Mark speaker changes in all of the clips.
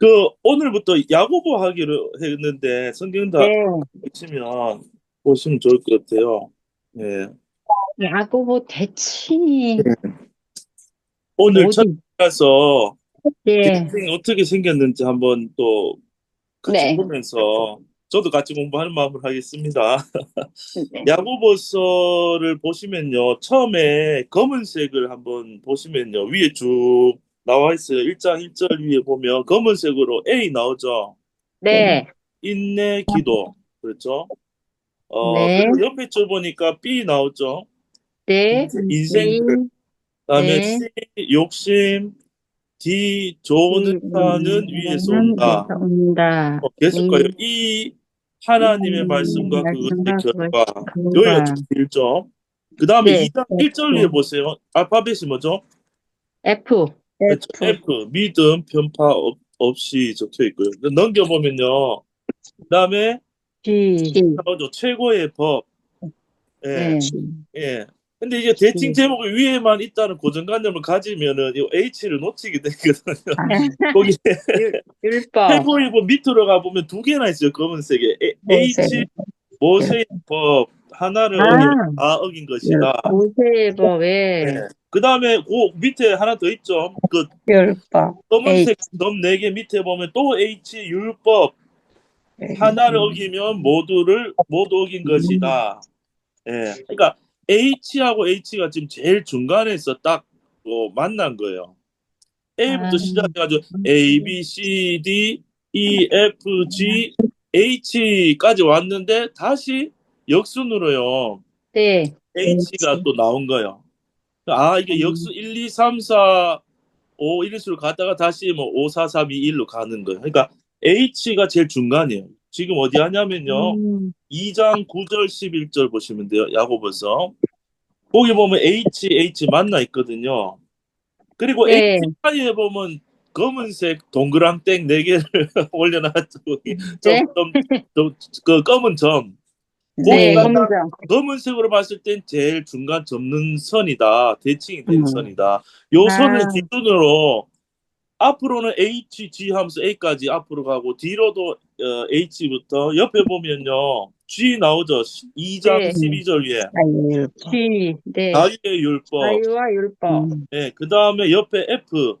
Speaker 1: 그 오늘부터 야구부 하기로 했는데 성경 다
Speaker 2: 네,
Speaker 1: 보시면 보시면 좋을 것 같아요. 예.
Speaker 2: 야구부 대칭이
Speaker 1: 오늘
Speaker 2: 어디?
Speaker 1: 첫 가서
Speaker 2: 네,
Speaker 1: 인생이 어떻게 생겼는지 한번 또 같이
Speaker 2: 네.
Speaker 1: 보면서 저도 같이 공부하는 마음으로 하겠습니다.
Speaker 2: 네.
Speaker 1: 야구보서를 보시면요. 처음에 검은색을 한번 보시면요. 위에 쭉 나와 있어요. 1장 1절 위에 보면 검은색으로 A 나오죠.
Speaker 2: 네,
Speaker 1: 인내, 기도. 그렇죠? 어,
Speaker 2: 네.
Speaker 1: 옆에 줄 보니까 B 나오죠.
Speaker 2: 네,
Speaker 1: 인생,
Speaker 2: 네,
Speaker 1: 그다음에
Speaker 2: 네.
Speaker 1: C, 욕심, D, 좋은 하는 위에서 온다.
Speaker 2: 온다.
Speaker 1: 어, 계속 가요.
Speaker 2: 음.
Speaker 1: 이 하나님의
Speaker 2: 음,
Speaker 1: 말씀과 그것의 결과. 요게 1점. 그 다음에
Speaker 2: 네.
Speaker 1: 2장 1절 위에 보세요. 알파벳이 뭐죠?
Speaker 2: F,
Speaker 1: 그렇죠. F. 믿음, 편파 없, 없이 적혀 있고요. 넘겨 보면요. 그 다음에
Speaker 2: G,
Speaker 1: 나오죠. 최고의 법. 예.
Speaker 2: 네.
Speaker 1: 예. 근데 이게 대칭
Speaker 2: 음.
Speaker 1: 제목이 위에만 있다는 고정관념을 가지면은 이 H를 놓치게 되거든요.
Speaker 2: 아.
Speaker 1: 거기
Speaker 2: 율법,
Speaker 1: 최고의 법 밑으로 가 보면 두 개나 있어요. 검은색에. H, 모세의 법. 하나를
Speaker 2: 아.
Speaker 1: 어긴, 아, 어긴 것이다.
Speaker 2: 모세의 법에
Speaker 1: 네. 그 다음에 그 밑에 하나 더 있죠. 그
Speaker 2: 율법,
Speaker 1: 검은색 점네개 밑에 보면 또 H 율법 하나를 어기면 모두를 모두 어긴 것이다. 예. 그러니까 H하고 H가 지금 제일 중간에서 딱 어, 만난 거예요. A부터
Speaker 2: 아.
Speaker 1: 시작해가지고 A, B, C, D, E, F, G, H까지 왔는데 다시 역순으로요.
Speaker 2: 네,
Speaker 1: H가 또 나온 거예요. 아, 이게 역수 1, 2, 3, 4, 5, 1, 2수를 갔다가 다시 뭐 5, 4, 3, 2, 1로 가는 거예요. 그러니까 H가 제일 중간이에요. 지금 어디 하냐면요.
Speaker 2: 음,
Speaker 1: 2장 9절 11절 보시면 돼요. 야고보서. 거기 보면 H, H 만나 있거든요. 그리고
Speaker 2: 네.
Speaker 1: H 사이에 보면 검은색 동그랑땡 4개를 올려놨죠.
Speaker 2: 네.
Speaker 1: 좀, 좀, 그 검은 점.
Speaker 2: 네.
Speaker 1: 검은색으로 봤을 땐 제일 중간 접는 선이다. 대칭이 된
Speaker 2: 음.
Speaker 1: 선이다. 요 선을
Speaker 2: 아.
Speaker 1: 기준으로 앞으로는 H, G 하면서 A까지 앞으로 가고 뒤로도 어, H부터 옆에 보면요. G 나오죠. 2장
Speaker 2: 네.
Speaker 1: 12절 위에
Speaker 2: G, 네.
Speaker 1: 자유의 율법.
Speaker 2: 자유와 율법.
Speaker 1: 네, 그 다음에 옆에 F.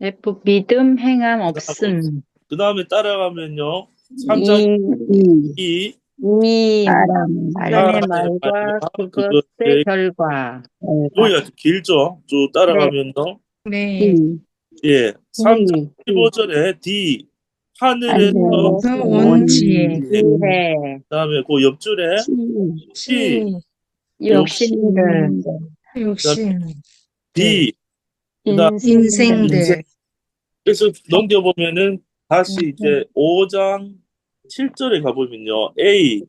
Speaker 2: F, 믿음, 행함, 없음.
Speaker 1: 그 다음에 따라가면요. 3장
Speaker 2: 이,
Speaker 1: 2.
Speaker 2: 이,
Speaker 3: 사람
Speaker 2: 사람의
Speaker 1: 사람의
Speaker 2: 말과
Speaker 1: 말과
Speaker 2: 그것의
Speaker 1: 그것의
Speaker 2: 결과.
Speaker 1: 여기가 좀 길죠. 쭉 따라가면요.
Speaker 3: 네.
Speaker 1: 예. 3장
Speaker 2: 이,
Speaker 1: 15절에 D. 하늘에서
Speaker 2: 하늘에서
Speaker 3: 원지에
Speaker 1: 네.
Speaker 2: 지혜,
Speaker 1: 그다음에 그 옆줄에 C,
Speaker 2: 욕심들,
Speaker 3: 욕심
Speaker 1: B. 그다음
Speaker 3: 인생들
Speaker 1: 인생. 그래서 넘겨보면은 다시
Speaker 2: 음.
Speaker 1: 이제 5장 7절에 가보면요. A.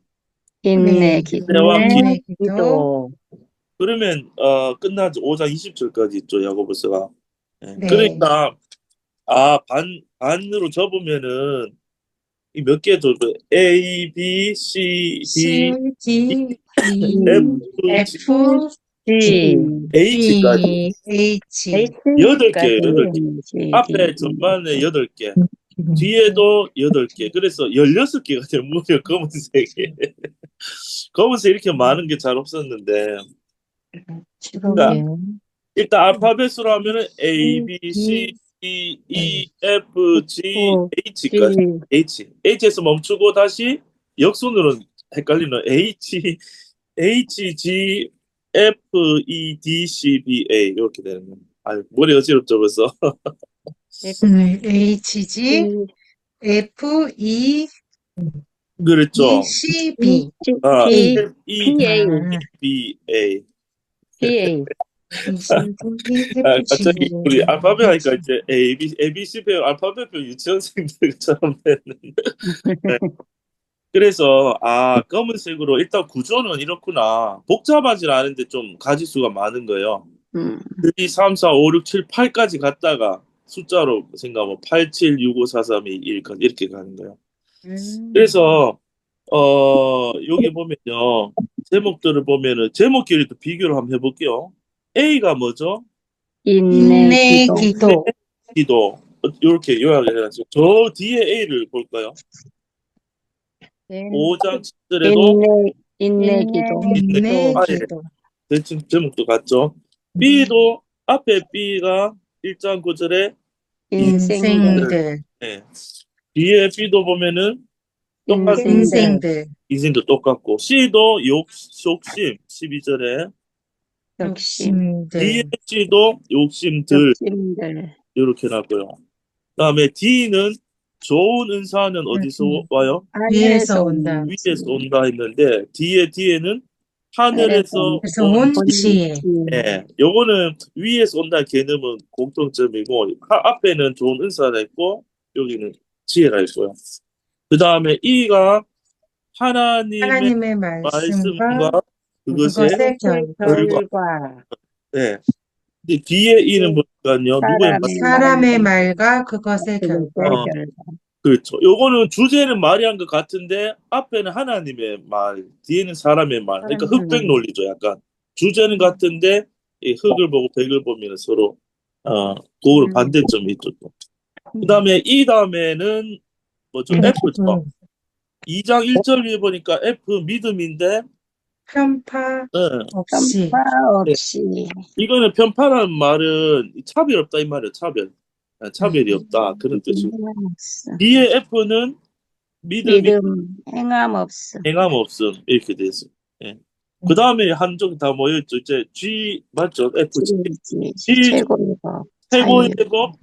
Speaker 2: 인내,
Speaker 3: 네,
Speaker 1: 기대와
Speaker 2: 기대,
Speaker 3: 기도.
Speaker 2: 기도.
Speaker 1: 그러면 어 끝나죠. 5장 20절까지 있죠. 야고보서가. 예.
Speaker 3: 네.
Speaker 1: 그러니까 아, 반 반으로 접으면은 이 몇 개죠? 그 A, B, C, D,
Speaker 3: C D E
Speaker 1: F, G,
Speaker 3: F
Speaker 2: G,
Speaker 1: H까지
Speaker 3: H
Speaker 1: 여덟 개예요, 여덟 개. 앞에. 전반에 여덟 개, 뒤에도 여덟 개. 그래서 열여섯 개가 돼요. 무려 검은색이. 검은색 이렇게 많은 게 잘 없었는데 그러니까
Speaker 2: 네.
Speaker 1: 일단 알파벳으로 하면은 A, B, C, D, E, F, G, H까지. H. H에서 멈추고 다시 역순으로 헷갈리는 H, H, G, F, E, D, C, B, A 이렇게 되는 거예요. 아, 머리 어지럽죠 벌써.
Speaker 3: 음, H G
Speaker 2: G,
Speaker 3: F E
Speaker 1: 그렇죠.
Speaker 3: E C B
Speaker 2: G,
Speaker 1: 아,
Speaker 2: G,
Speaker 1: F, E,
Speaker 2: A,
Speaker 1: B, A.
Speaker 2: P, A.
Speaker 1: 아, 갑자기 우리 알파벳 하니까 이제 A, B, A, B, C 배우 알파벳 배우 유치원생들처럼 됐는데. 네. 그래서 아 검은색으로 일단 구조는 이렇구나. 복잡하진 않은데 좀 가지수가 많은 거예요.
Speaker 2: 음,
Speaker 1: 2, 3, 4, 5, 6, 7, 8까지 갔다가 숫자로 생각하면 8, 7, 6, 5, 4, 3, 2, 1까지 이렇게 가는 거예요.
Speaker 2: 음.
Speaker 1: 그래서 어 여기 보면요 제목들을 보면은 제목끼리 또 비교를 한번 해볼게요. A가 뭐죠?
Speaker 2: 인내,
Speaker 3: 인내
Speaker 2: 기도.
Speaker 3: 기도
Speaker 1: 기도. 이렇게 요약을 해가지고 저 뒤에 A를 볼까요?
Speaker 2: 인-
Speaker 1: 5장 7절에도
Speaker 2: 인내, 인내 기도.
Speaker 3: 인내
Speaker 1: 아, 예.
Speaker 3: 기도.
Speaker 1: 대충 제목도 같죠. B도 앞에 B가 1장 9절에
Speaker 2: 인생들.
Speaker 3: 인생들.
Speaker 1: 예. 뒤에 B도 보면은 똑같은
Speaker 2: 인생들.
Speaker 3: 인생들.
Speaker 1: 인생도 똑같고 C도 욕, 욕심 12절에
Speaker 2: 욕심.
Speaker 1: 뒤에
Speaker 3: 욕심들.
Speaker 1: C도 욕심들
Speaker 2: 욕심들.
Speaker 1: 이렇게 나고요. 그다음에 D는 좋은 은사는 어디서
Speaker 3: 음.
Speaker 1: 와요?
Speaker 3: 위에서 온다.
Speaker 1: 위에서 온다 했는데 뒤에 뒤에는 하늘에서
Speaker 3: 그래서 온온 지혜.
Speaker 1: 예, 요거는 위에서 온다는 개념은 공통점이고 하- 앞에는 좋은 은사가 있고 여기는 지혜가 있고요. 그 다음에 이가 하나님의
Speaker 3: 하나님의 말씀과
Speaker 1: 말씀과
Speaker 3: 그것의 결과.
Speaker 1: 예. 근데 뒤에 이는 뭐니까요? 누구의 말?
Speaker 2: 사람의
Speaker 3: 말과 그것의 결과.
Speaker 1: 어. 그렇죠. 요거는 주제는 말이 한 것 같은데 앞에는 하나님의 말, 뒤에는 사람의 말. 그러니까 흑백 논리죠, 약간. 주제는 같은데 이 흑을 보고 백을 보면 서로 어, 그거로
Speaker 2: 음.
Speaker 1: 반대점이 있죠. 또. 그다음에 이 다음에는 뭐죠?
Speaker 3: 음.
Speaker 1: F죠. 2장 1절에 보니까 F 믿음인데
Speaker 3: 편파
Speaker 1: 예,
Speaker 3: 없이.
Speaker 2: 편파 없이.
Speaker 1: 이거는 편파라는 말은 차별 없다 이 말이에요. 차별. 예, 차별이 없다 그런 뜻이고
Speaker 2: 행함 없음.
Speaker 1: 뒤에 F는 믿음이
Speaker 2: 믿음, 행함 없음.
Speaker 1: 행함 없음 이렇게 돼 있어요. 예. 그 다음에 한쪽 다 모여있죠. 이제 G 맞죠? F G
Speaker 2: 지- 최고의 법.
Speaker 1: 최고의
Speaker 2: 자유.
Speaker 1: 법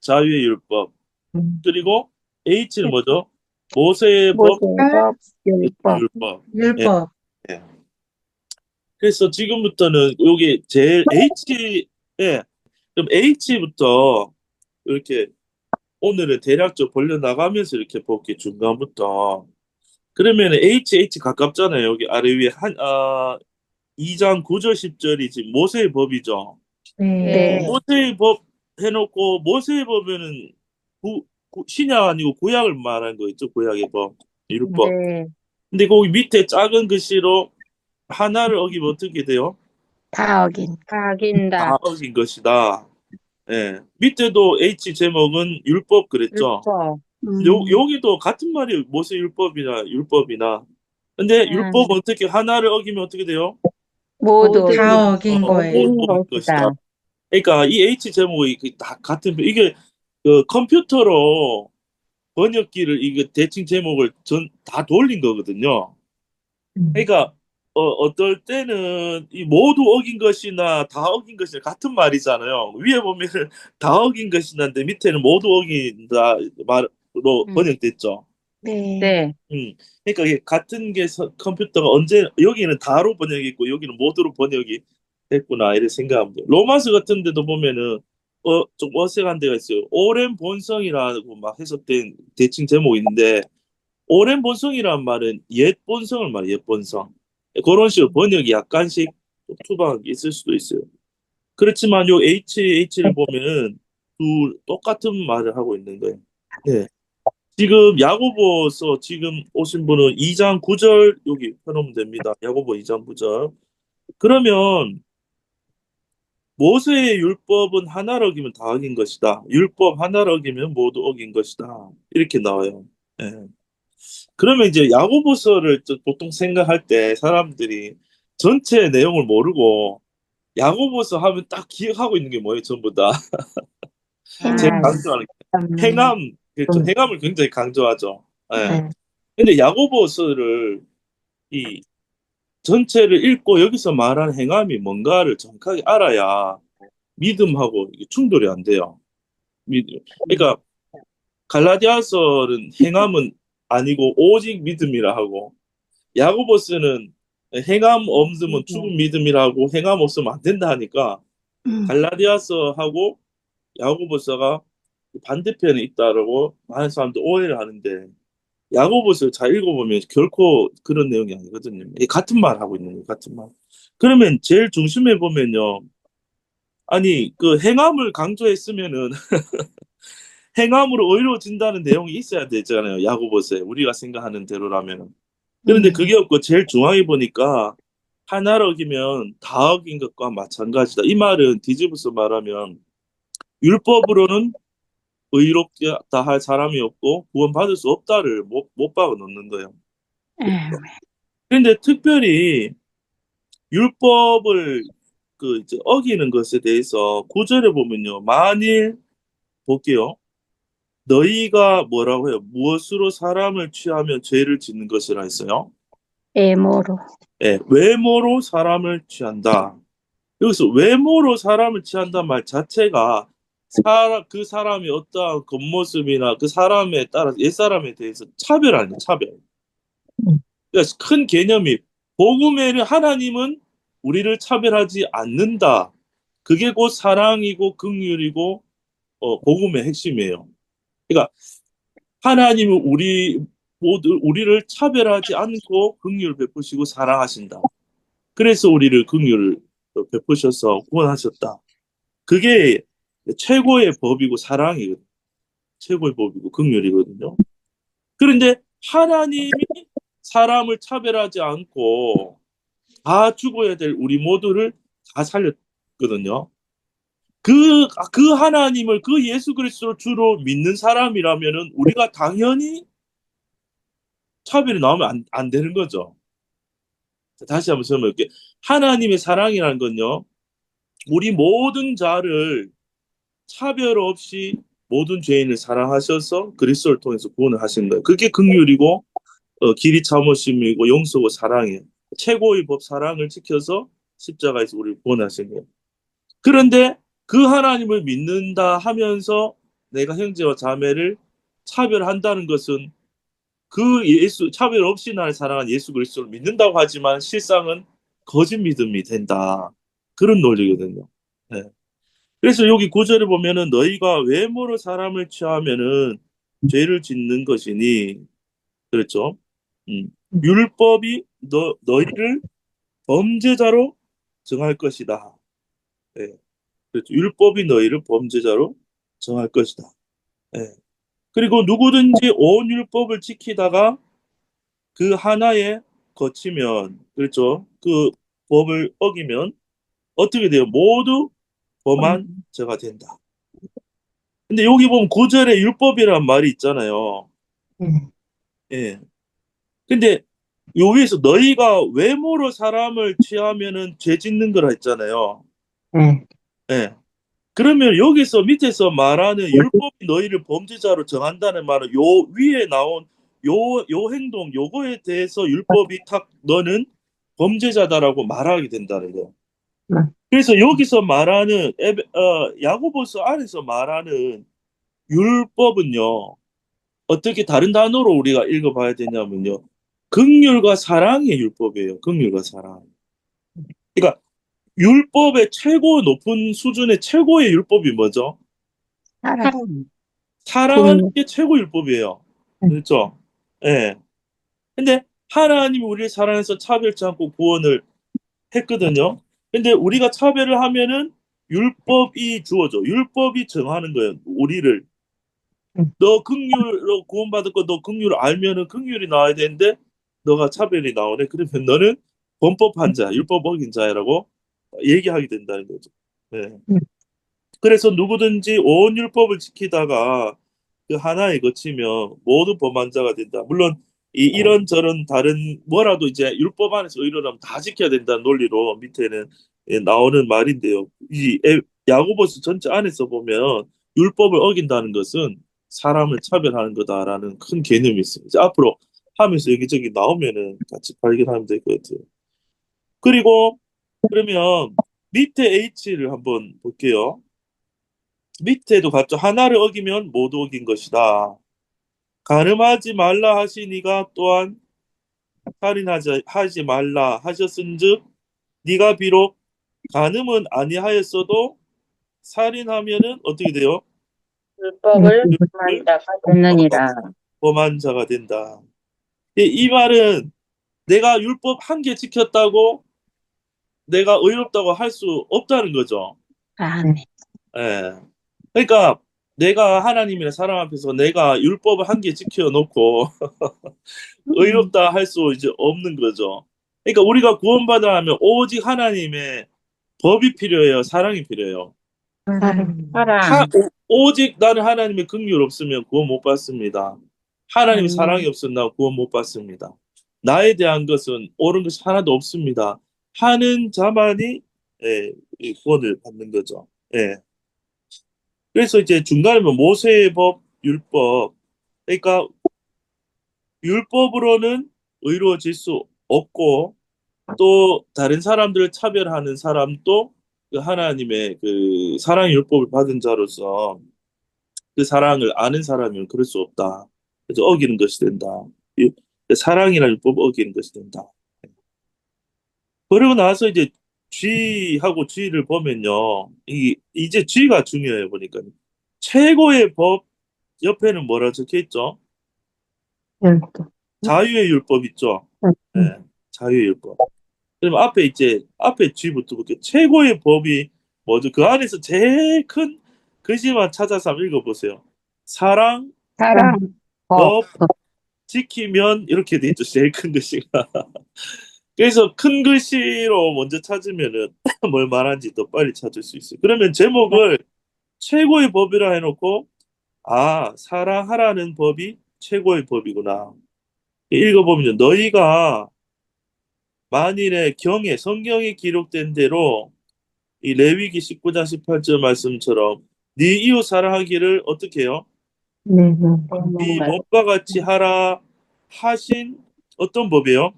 Speaker 1: 자유의 율법
Speaker 3: 음.
Speaker 1: 그리고 H는 뭐죠? 모세의 법
Speaker 2: 법, 율법.
Speaker 1: 율법.
Speaker 3: 율법.
Speaker 1: 그래서 지금부터는 여기 제일 H 예 그럼 H부터 이렇게 오늘은 대략적으로 벌려 나가면서 이렇게 볼게 중간부터 그러면 H H 가깝잖아요. 여기 아래 위에 한 아, 2장 9절 10절이 지금 모세의 법이죠.
Speaker 3: 네.
Speaker 2: 네.
Speaker 1: 모세의 법 해놓고 모세의 법에는 구, 구- 신약 아니고 구약을 말하는 거 있죠. 구약의 법, 율법.
Speaker 2: 네.
Speaker 1: 근데 거기 밑에 작은 글씨로 하나를 어기면 어떻게 돼요?
Speaker 2: 다 어긴. 다 어긴다.
Speaker 1: 다 어긴 것이다. 예. 밑에도 H 제목은 율법 그랬죠.
Speaker 2: 율법. 음.
Speaker 1: 요, 여기도 같은 말이 모세 율법이나 율법이나. 근데
Speaker 2: 음.
Speaker 1: 율법 어떻게 하나를 어기면 어떻게 돼요?
Speaker 2: 모두
Speaker 3: 다 어긴
Speaker 1: 어,
Speaker 3: 거예요.
Speaker 1: 모두 어긴
Speaker 2: 것이다.
Speaker 1: 그러니까 이 H 제목이 그다 같은 이게 그 컴퓨터로 번역기를 이게 대칭 제목을 전 다 돌린 거거든요.
Speaker 3: 음.
Speaker 1: 그러니까 어, 어떨 때는 이 모두 어긴 것이나 다 어긴 것이나 같은 말이잖아요. 위에 보면 다 어긴 것이나인데 밑에는 모두 어긴다 말로
Speaker 2: 음.
Speaker 1: 번역됐죠.
Speaker 2: 네. 네.
Speaker 1: 음, 그러니까 이게 같은 게 서- 컴퓨터가 언제 여기는 다로 번역했고 여기는 모두로 번역이 됐구나 이렇게 돼요. 로마서 같은 데도 보면은 어, 좀 어색한 데가 있어요. 오랜 본성이라고 막 해석된 대칭 제목이 있는데 오랜 본성이란 말은 옛 본성을 말해 옛 본성. 그런 식으로 번역이 약간씩 투박하게 있을 수도 있어요. 그렇지만 요 HH를 보면은 둘 똑같은 말을 하고 있는 거예요. 네. 지금 야고보서 지금 오신 분은 2장 9절 여기 펴놓으면 됩니다. 야고보 2장 9절. 그러면 모세의 율법은 하나를 어기면 다 어긴 것이다. 율법 하나를 어기면 모두 어긴 것이다. 이렇게 나와요. 예. 그러면 이제 야고보서를 좀 보통 생각할 때 사람들이 전체 내용을 모르고 야고보서 하면 딱 기억하고 있는 게 뭐예요? 전부 다. 제가
Speaker 2: 아,
Speaker 1: 강조하는 게 행함, 그렇죠.
Speaker 3: 음.
Speaker 1: 행함을 굉장히 강조하죠. 예.
Speaker 3: 네.
Speaker 1: 근데 야고보서를 이 전체를 읽고 여기서 말하는 행함이 뭔가를 정확하게 알아야 믿음하고 충돌이 안 돼요. 믿음. 그러니까 갈라디아서는 행함은 아니고 오직 믿음이라 하고 야고보서는 행함 없으면 죽은 믿음이라고 행함 없으면 안 된다 하니까
Speaker 2: 음.
Speaker 1: 갈라디아서하고 야고보서가 반대편에 있다라고 많은 사람들 오해를 하는데 야고보서 잘 읽어보면 결코 그런 내용이 아니거든요. 같은 말 하고 있는 거예요. 같은 말. 그러면 제일 중심에 보면요. 아니 그 행함을 강조했으면은 행함으로 의로워진다는 내용이 있어야 되잖아요. 야고보서에 우리가 생각하는 대로라면. 그런데
Speaker 3: 음.
Speaker 1: 그게 없고 제일 중앙에 보니까 하나를 어기면 다 어긴 것과 마찬가지다. 이 말은 뒤집어서 말하면 율법으로는 의롭다 할 사람이 없고 구원받을 수 없다를 못, 못 박아 놓는 거예요. 그런데 특별히 율법을 그 이제 어기는 것에 대해서 구절에 보면요. 만일 볼게요. 너희가 뭐라고 해요? 무엇으로 사람을 취하면 죄를 짓는 것이라 했어요.
Speaker 2: 애모로.
Speaker 1: 예, 외모로 사람을 취한다. 여기서 외모로 사람을 취한다는 말 자체가 사람, 그 사람이 어떠한 겉모습이나 그 사람에 따라 옛사람에 대해서 차별 아니에요, 차별. 그러니까 큰 개념이 복음에는 하나님은 우리를 차별하지 않는다. 그게 곧 사랑이고 긍휼이고 어, 복음의 핵심이에요. 그러니까 하나님은 우리 모두 우리를 차별하지 않고 긍휼을 베푸시고 사랑하신다. 그래서 우리를 긍휼을 베푸셔서 구원하셨다. 그게 최고의 법이고 사랑이거든요. 최고의 법이고 긍휼이거든요. 그런데 하나님이 사람을 차별하지 않고 다 죽어야 될 우리 모두를 다 살렸거든요. 그, 그 하나님을 그 예수 그리스도를 주로 믿는 사람이라면은 우리가 당연히 차별이 나오면 안, 안 되는 거죠. 자, 다시 한번 설명할게요. 하나님의 사랑이라는 건요, 우리 모든 자를 차별 없이 모든 죄인을 사랑하셔서 그리스도를 통해서 구원을 하신 거예요. 그게 긍휼이고 어, 길이 참으심이고 용서고 사랑이에요. 최고의 법 사랑을 지켜서 십자가에서 우리를 구원하신 거예요. 그런데 그 하나님을 믿는다 하면서 내가 형제와 자매를 차별한다는 것은 그 예수 차별 없이 나를 사랑한 예수 그리스도를 믿는다고 하지만 실상은 거짓 믿음이 된다. 그런 논리거든요. 네. 그래서 여기 구절을 보면은 너희가 외모로 사람을 취하면은 죄를 짓는 것이니 그렇죠. 음. 율법이 너 너희를 범죄자로 정할 것이다. 네. 그렇죠. 율법이 너희를 범죄자로 정할 것이다. 네. 그리고 누구든지 온 율법을 지키다가 그 하나에 거치면 그렇죠. 그 법을 어기면 어떻게 돼요? 모두 범한 자가 된다. 근데 여기 보면 구절에 율법이란 말이 있잖아요.
Speaker 3: 음.
Speaker 1: 예. 근데 여기에서 너희가 외모로 사람을 취하면은 죄 짓는 거라 했잖아요.
Speaker 3: 음.
Speaker 1: 예. 그러면 여기서 밑에서 말하는 율법이 너희를 범죄자로 정한다는 말은 요 위에 나온 요, 요 행동, 요거에 대해서 율법이 탁 너는 범죄자다라고 말하게 된다는 거예요.
Speaker 3: 네.
Speaker 1: 그래서 여기서 말하는 에베, 어, 야고보서 안에서 말하는 율법은요. 어떻게 다른 단어로 우리가 읽어봐야 되냐면요. 긍휼과 사랑의 율법이에요. 긍휼과 사랑. 그러니까 율법의 최고 높은 수준의 최고의 율법이 뭐죠?
Speaker 2: 사랑.
Speaker 1: 사랑하는 게 최고 율법이에요. 그렇죠? 예. 근데 하나님이 우리를 사랑해서 차별치 않고 구원을 했거든요. 근데 우리가 차별을 하면은 율법이 주어져. 율법이 정하는 거예요. 우리를. 너 긍휼로 구원받을 거너 긍휼을 알면은 긍휼이 나와야 되는데 너가 차별이 나오네. 그러면 너는 범법한 자, 율법 어긴 자라고 얘기하게 된다는 거죠. 네.
Speaker 3: 음.
Speaker 1: 그래서 누구든지 온 율법을 지키다가 그 하나에 거치면 모두 범한 자가 된다. 물론 이 이런 저런 다른 뭐라도 이제 율법 안에서 의로라면 다 지켜야 된다는 논리로 밑에는 예, 나오는 말인데요. 이 에- 야고보서 전체 안에서 보면 율법을 어긴다는 것은 사람을 차별하는 거다라는 큰 개념이. 이제 앞으로 하면서 여기저기 나오면은 같이 발견하면 될 것 같아요. 그리고 그러면 밑에 H를 한번 볼게요. 밑에도 같죠. 하나를 어기면 모두 어긴 것이다. 가늠하지 말라 하시니가 또한 살인하지 하지 말라 하셨은즉 네가 비록 가늠은 아니하였어도 살인하면은 어떻게 돼요?
Speaker 2: 율법을
Speaker 1: 율법을
Speaker 2: 만다가 됐느니라.
Speaker 1: 범한 자가 된다. 이, 이 말은 내가 율법 한 개 지켰다고 내가 의롭다고 할 수 없다는 거죠.
Speaker 2: 아멘.
Speaker 1: 예. 그러니까 내가 하나님이나 사람 앞에서 내가 율법을 한 개 지켜놓고 의롭다 할 수 이제 없는 거죠. 그러니까 우리가 구원받으려면 오직 하나님의 법이 필요해요. 사랑이 필요해요.
Speaker 3: 사랑.
Speaker 2: 사랑.
Speaker 1: 하- 오직 나는 하나님의 긍휼 없으면 구원 못 받습니다. 하나님의
Speaker 2: 음.
Speaker 1: 사랑이 없으면 나 구원 못 받습니다. 나에 대한 것은 옳은 것이 하나도 없습니다. 하는 자만이 예, 이 구원을 받는 거죠. 예. 그래서 이제 중간에 뭐 모세의 법, 율법, 그러니까 율법으로는 의로워질 수 없고 또 다른 사람들을 차별하는 사람도 그 하나님의 그 사랑 율법을 받은 자로서 그 사랑을 아는 사람이면 그럴 수 없다. 그래서 어기는 것이 된다. 이- 사랑이라는 율법 어기는 것이 된다. 그러고 나서 이제 G하고 G를 보면요. 이 이제 G가 중요해요 보니까 최고의 법 옆에는 뭐라 적혀 있죠?
Speaker 2: 율법.
Speaker 1: 자유의 율법 있죠.
Speaker 2: 음.
Speaker 1: 네, 자유의 율법. 그럼 앞에 이제 앞에 G부터 볼게요. 최고의 법이 뭐죠? 그 안에서 제일 큰 글씨만 찾아서 한번 읽어보세요. 사랑,
Speaker 2: 사랑, 법,
Speaker 1: 법, 지키면 이렇게 돼 있죠. 제일 큰 글씨가. 그래서 큰 글씨로 먼저 찾으면은 뭘 말하는지 더 빨리 찾을 수 있어요. 그러면 제목을 최고의 법이라 해놓고 아 사랑하라는 법이 최고의 법이구나. 읽어보면 너희가 만일에 경에 성경에 기록된 대로 이 레위기 19장 18절 말씀처럼 네 이웃 사랑하기를 어떻게 해요?
Speaker 2: 네, 네.
Speaker 1: 네 몸과 같이 하라 하신 어떤 법이에요?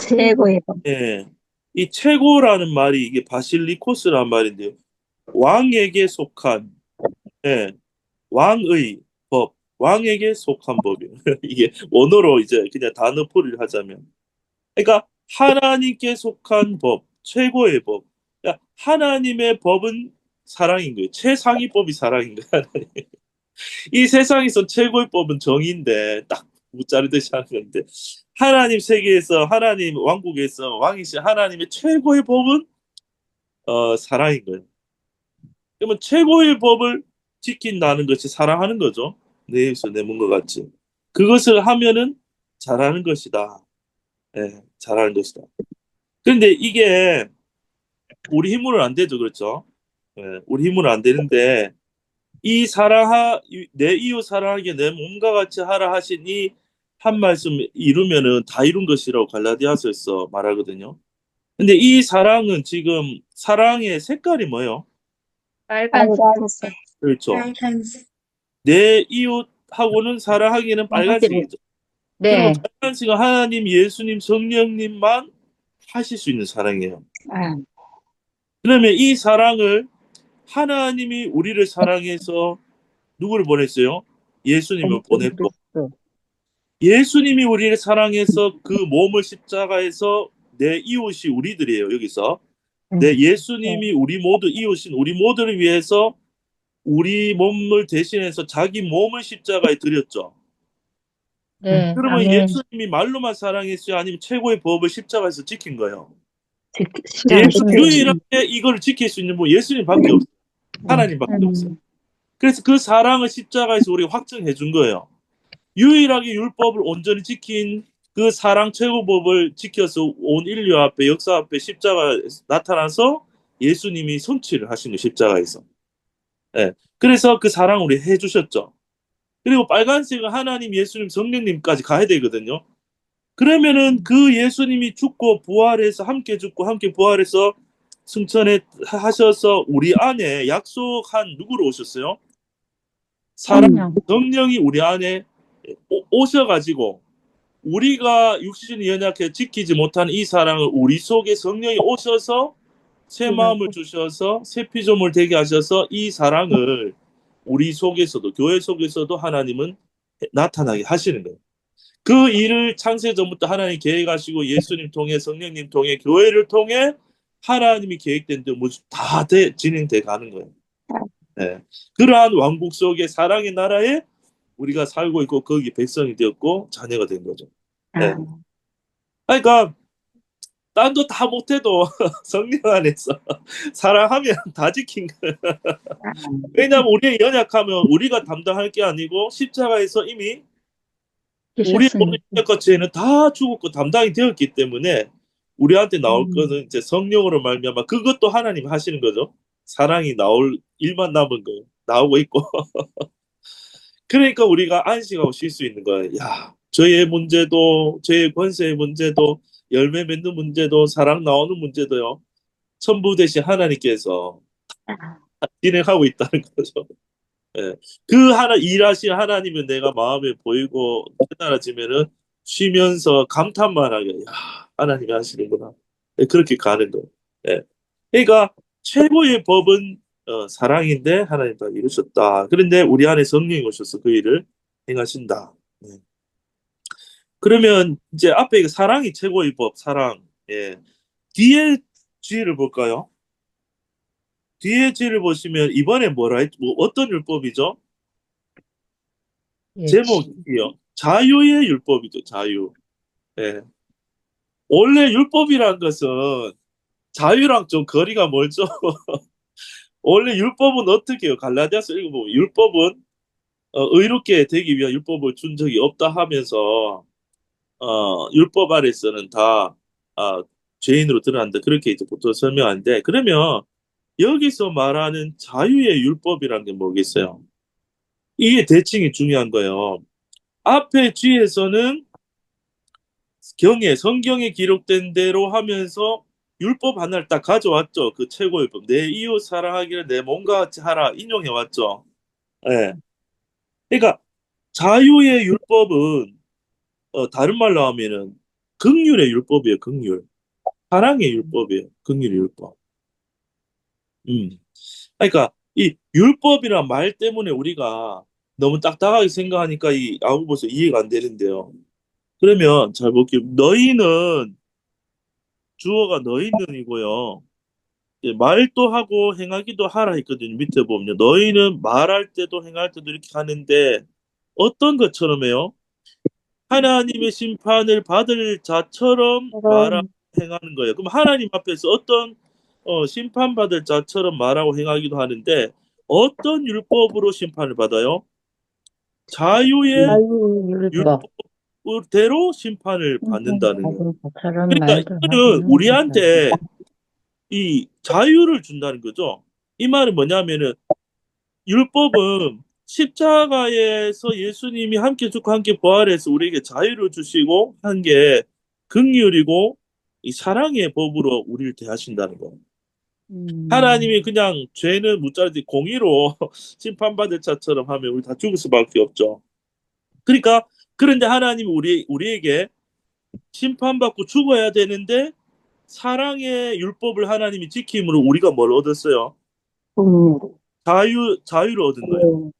Speaker 2: 최고의 법.
Speaker 1: 예. 이 최고라는 말이 이게 바실리코스라는 말인데요. 왕에게 속한 예. 왕의 법, 왕에게 속한 법이에요. 이게 원어로 이제 그냥 단어풀이를 하자면. 그러니까 하나님께 속한 법, 최고의 법. 그러니까 하나님의 법은 사랑인 거예요. 최상위 법이 사랑인 거예요. 이 세상에서 최고의 법은 정의인데 딱 무자르듯이 하는 건데 하나님 세계에서 하나님 왕국에서 왕이신 하나님의 최고의 법은 어, 사랑인 거예요. 그러면 최고의 법을 지킨다는 것이 사랑하는 거죠. 내 입에서 내 몸과 같이. 그것을 하면은 잘하는 것이다. 예, 잘하는 것이다. 그런데 이게 우리 힘으로는 안 되죠. 그렇죠? 예, 우리 힘으로는 안 되는데 이 사랑하 내 이웃 사랑하게 내 몸과 같이 하라 하신 이 한 말씀 이루면은 다 이룬 것이라고 갈라디아서에서 말하거든요. 근데 이 사랑은 지금 사랑의 색깔이 뭐예요?
Speaker 2: 빨간색.
Speaker 1: 그렇죠.
Speaker 3: 빨간색.
Speaker 1: 내 이웃하고는 사랑하기는 빨간색이죠.
Speaker 2: 네.
Speaker 1: 빨간색은 하나님, 예수님, 성령님만 하실 수 있는 사랑이에요.
Speaker 2: 아,
Speaker 1: 그러면 이 사랑을 하나님이 우리를 사랑해서 누구를 보냈어요? 예수님을 보냈고 예수님이 우리를 사랑해서 그 몸을 십자가에서 내 이웃이 우리들이에요. 여기서 내 예수님이 우리 모두 이웃인 우리 모두를 위해서 우리 몸을 대신해서 자기 몸을 십자가에 드렸죠.
Speaker 2: 네.
Speaker 1: 그러면
Speaker 2: 아멘.
Speaker 1: 예수님이 말로만 사랑했어요? 아니면 최고의 법을 십자가에서 지킨 거예요?
Speaker 2: 지-
Speaker 1: 예수
Speaker 2: 네.
Speaker 1: 유일하게 이걸 지킬 수 있는 분 예수님밖에 없어요. 하나님밖에
Speaker 2: 음.
Speaker 1: 없어요. 그래서 그 사랑을 십자가에서 우리가 확증해 준 거예요. 유일하게 율법을 온전히 지킨 그 사랑 최고법을 지켜서 온 인류 앞에 역사 앞에 십자가 나타나서 예수님이 성취를 하신 거예요. 십자가에서. 예. 그래서 그 사랑 우리 해 주셨죠. 그리고 빨간색은 하나님, 예수님, 성령님까지 가야 되거든요. 그러면은 그 예수님이 죽고 부활해서 함께 죽고 함께 부활해서 승천해 하셔서 우리 안에 약속한 누구로 오셨어요? 사랑
Speaker 2: 성령.
Speaker 1: 성령이 우리 안에 오- 오셔가지고 우리가 육신이 연약해 지키지 못한 이 사랑을 우리 속에 성령이 오셔서 새 마음을 주셔서 새 피조물 되게 하셔서 이 사랑을 우리 속에서도 교회 속에서도 하나님은 나타나게 하시는 거예요. 그 일을 창세 전부터 하나님 계획하시고 예수님 통해 성령님 통해 교회를 통해 하나님이 계획된 대로 모두 다 돼- 진행돼 가는 거예요. 네. 그러한 왕국 속의 사랑의 나라에 우리가 살고 있고 거기 백성이 되었고 자녀가 된 거죠. 네.
Speaker 2: 아,
Speaker 1: 그러니까 딴 거 다 못해도 성령 안에서 사랑하면 다 지킨 거예요.
Speaker 2: 아,
Speaker 1: 왜냐하면 우리의 연약하면 우리가 담당할 게 아니고 십자가에서 이미 우리. 모든 것에는 다 죽었고 담당이 되었기 때문에 우리한테 나올
Speaker 2: 음.
Speaker 1: 거는 이제 성령으로 말미암아 그것도 하나님 하시는 거죠. 사랑이 나올 일만 남은 거예요. 나오고 있고. 그러니까 우리가 안식하고 쉴 수 있는 거예요. 야, 저의 문제도, 저의 권세의 문제도, 열매 맺는 문제도, 사랑 나오는 문제도요. 전부 대신 하나님께서 진행하고 있다는 거죠. 예. 그 하나 일하신 하나님은 내가 마음에 보이고 깨달아지면은 쉬면서 감탄만 하게 야 하나님이 하시는구나 예, 그렇게 가는 거예요. 예. 그러니까 최고의 법은 어, 사랑인데 하나님 다 이루셨다. 그런데 우리 안에 성령이 오셔서 그 일을 행하신다. 예. 그러면 이제 앞에 그 사랑이 최고의 법 사랑. 예. 뒤에 G를 볼까요? 뒤에 G를 보시면 이번에 뭐라 했, 뭐 어떤 율법이죠?
Speaker 2: 예,
Speaker 1: 제목이요. 자유의 율법이죠. 자유. 예. 원래 율법이란 것은 자유랑 좀 거리가 멀죠. 원래 율법은 어떻게 해요? 갈라디아서 읽어보면 율법은 어, 의롭게 되기 위한 율법을 준 적이 없다 하면서 어, 율법 아래서는 다 아, 죄인으로 드러난다. 그렇게 이제 보통 설명하는데 그러면 여기서 말하는 자유의 율법이란 게 뭐겠어요? 이게 대칭이 중요한 거예요. 앞에 G에서는 경에 성경에 기록된 대로 하면서 율법 하나를 딱 가져왔죠. 그 최고 율법. 내 이웃 사랑하기를 내 몸과 같이 하라 인용해 왔죠. 예. 그러니까 자유의 율법은 어, 다른 말로 하면은 긍휼의 율법이에요. 긍휼. 사랑의 율법이에요. 긍휼의 율법. 음. 그러니까 이 율법이란 말 때문에 우리가 너무 딱딱하게 생각하니까 이 아구버서 이해가 안 되는데요. 그러면 잘 볼게요. 너희는 주어가 너희는이고요. 말도 하고 행하기도 하라 했거든요. 밑에 보면 너희는 말할 때도 행할 때도 이렇게 하는데 어떤 것처럼 해요? 하나님의 심판을 받을 자처럼 말하 행하는 거예요. 그럼 하나님 앞에서 어떤 어, 심판받을 자처럼 말하고 행하기도 하는데 어떤 율법으로 심판을 받아요? 자유의
Speaker 2: 율법
Speaker 1: 대로 심판을 받는다는 거예요.
Speaker 2: 것처럼
Speaker 1: 그러니까 이거는 우리한테 이 자유를 준다는 거죠. 이 말은 뭐냐면은 율법은 십자가에서 예수님이 함께 죽고 함께 부활해서 우리에게 자유를 주시고 한게 긍휼이고 이 사랑의 법으로 우리를 대하신다는 거예요.
Speaker 2: 음.
Speaker 1: 하나님이 그냥 죄는 무자르지 공의로 심판받을 자처럼 하면 우리 다 죽을 수밖에 없죠. 그러니까 그런데 하나님이 우리 우리에게 심판받고 죽어야 되는데 사랑의 율법을 하나님이 지킴으로 우리가 뭘 얻었어요?
Speaker 2: 음.
Speaker 1: 자유 자유를 얻은 거예요.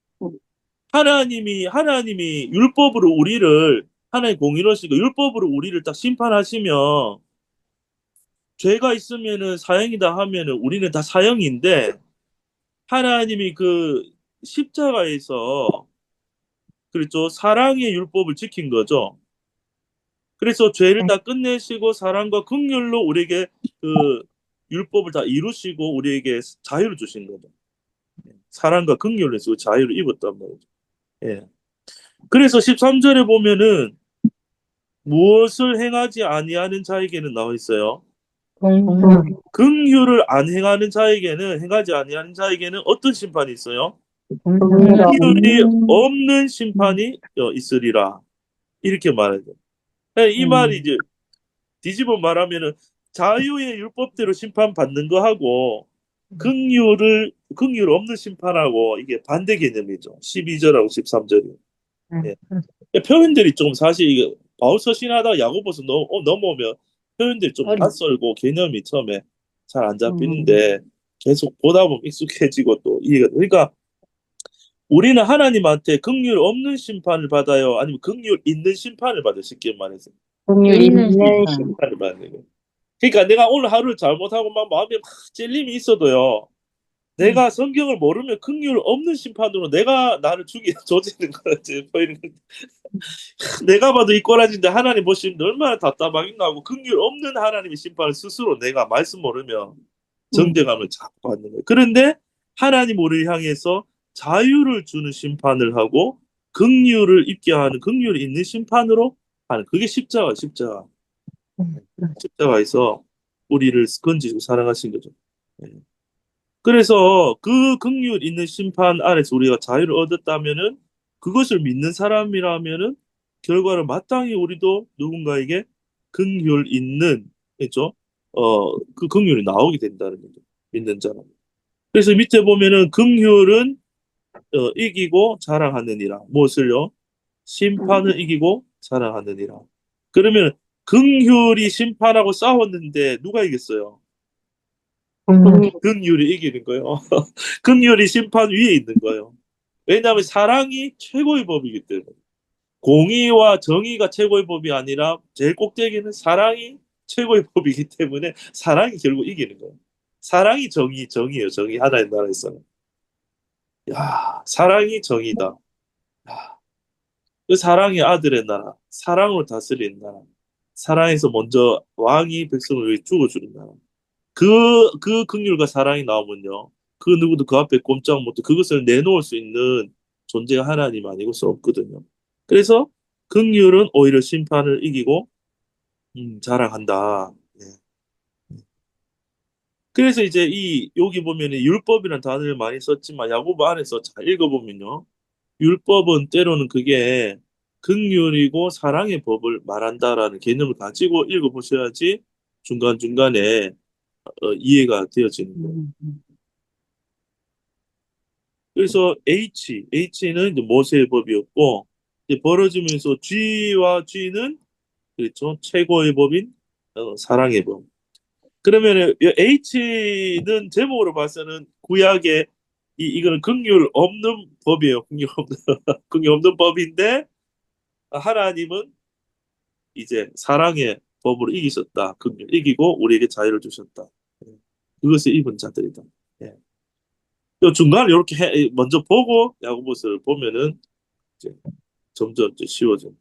Speaker 1: 하나님이 하나님이 율법으로 우리를 하나님 공의로시고 율법으로 우리를 딱 심판하시면 죄가 있으면은 사형이다 하면은 우리는 다 사형인데 하나님이 그 십자가에서 그렇죠 사랑의 율법을 지킨 거죠. 그래서 죄를 다 끝내시고 사랑과 긍휼로 우리에게 그 율법을 다 이루시고 우리에게 자유를 주신 거죠. 사랑과 긍휼을 해서 자유를 입었단 말이죠. 예. 그래서 13절에 보면은 무엇을 행하지 아니하는 자에게는 나와 있어요. 긍휼을 안 행하는 자에게는 행하지 아니하는 자에게는 어떤 심판이 있어요? 긍휼이 없는 심판이 어, 있으리라. 이렇게 말하죠. 예, 이
Speaker 2: 음.
Speaker 1: 말이 이제 뒤집어 말하면은 자유의 율법대로 심판 받는 거하고 긍휼을 긍휼 없는 심판하고 이게 반대 개념이죠. 12절하고 13절이. 예. 표현들이 좀 사실 이게 바울 서신하다 야고보서 넘, 어, 넘어오면 표현들이 좀 낯설고 개념이 처음에 잘 안 잡히는데 계속 보다 보면 익숙해지고 또 이해가 그러니까 우리는 하나님한테 긍휼 없는 심판을 받아요 아니면 긍휼 있는 심판을 받아요 쉽게 말해서
Speaker 2: 공률 있는
Speaker 3: 있는
Speaker 2: 심판.
Speaker 1: 심판을 받는 거예요 그러니까 내가 오늘 하루를 잘못하고 막 마음에 막 찔림이 있어도요 내가 성경을 모르면 긍휼 없는 심판으로 내가 나를 죽이 조지는 거지 보이는 거. 내가 봐도 이 꼬라진데 하나님 보시면 얼마나 답답하겠나 하고 긍휼 없는 하나님의 심판을 스스로 내가 말씀 모르면 정죄감을 자꾸 받는 거예요. 그런데 하나님 우리를 향해서 자유를 주는 심판을 하고 긍휼을 입게 하는 긍휼이 있는 심판으로 하는 그게 십자가 십자가 십자가에서 우리를 건지고 사랑하신 거죠. 예. 그래서 그 긍휼 있는 심판 아래서 우리가 자유를 얻었다면은 그것을 믿는 사람이라면은 결과를 마땅히 우리도 누군가에게 긍휼 있는 그죠? 어, 그 긍휼이 나오게 된다는 거죠. 믿는 자는. 그래서 밑에 보면은 긍휼은 어, 이기고 자랑하느니라. 무엇을요? 심판을 이기고 자랑하느니라. 그러면 긍휼이 심판하고 싸웠는데 누가 이겼어요?
Speaker 2: 긍휼.
Speaker 1: 긍휼이 이기는 거예요. 긍휼이 심판 위에 있는 거예요. 왜냐하면 사랑이 최고의 법이기 때문에. 공의와 정의가 최고의 법이 아니라 제일 꼭대기는 사랑이 최고의 법이기 때문에 사랑이 결국 이기는 거예요. 사랑이 정의, 정의예요. 정의 하나의 나라에서는. 야, 사랑이 정의다. 야, 그 사랑이 아들의 나라, 사랑으로 다스리는 나라, 사랑에서 먼저 왕이 백성을 위해 죽어주는 나라. 그, 그 긍휼과 사랑이 나오면요. 그 누구도 그 앞에 꼼짝 못해 그것을 내놓을 수 있는 존재가 하나님 아니고 수 없거든요. 그래서 긍휼은 오히려 심판을 이기고 음, 자랑한다. 예. 그래서 이제 이 여기 보면 율법이라는 단어를 많이 썼지만 야고보 안에서 잘 읽어보면요. 율법은 때로는 그게 긍휼이고 사랑의 법을 말한다라는 개념을 가지고 읽어보셔야지 중간중간에 어, 이해가 되어지는 거예요.
Speaker 2: 음.
Speaker 1: 그래서 H, H는 모세의 법이었고 이제 벌어지면서 G와 G는 그렇죠 최고의 법인 어, 사랑의 법. 그러면 H는 제목으로 봐서는 구약의 이 이거는 긍휼 없는 법이에요. 긍휼 없는 긍휼 없는 법인데 하나님은 이제 사랑의 법으로 이기셨다. 긍휼 이기고 우리에게 자유를 주셨다. 예. 그것을 입은 자들이다. 예. 요 중간 이렇게 해, 먼저 보고 야고보서를 보면은 이제 점점 이제 쉬워져.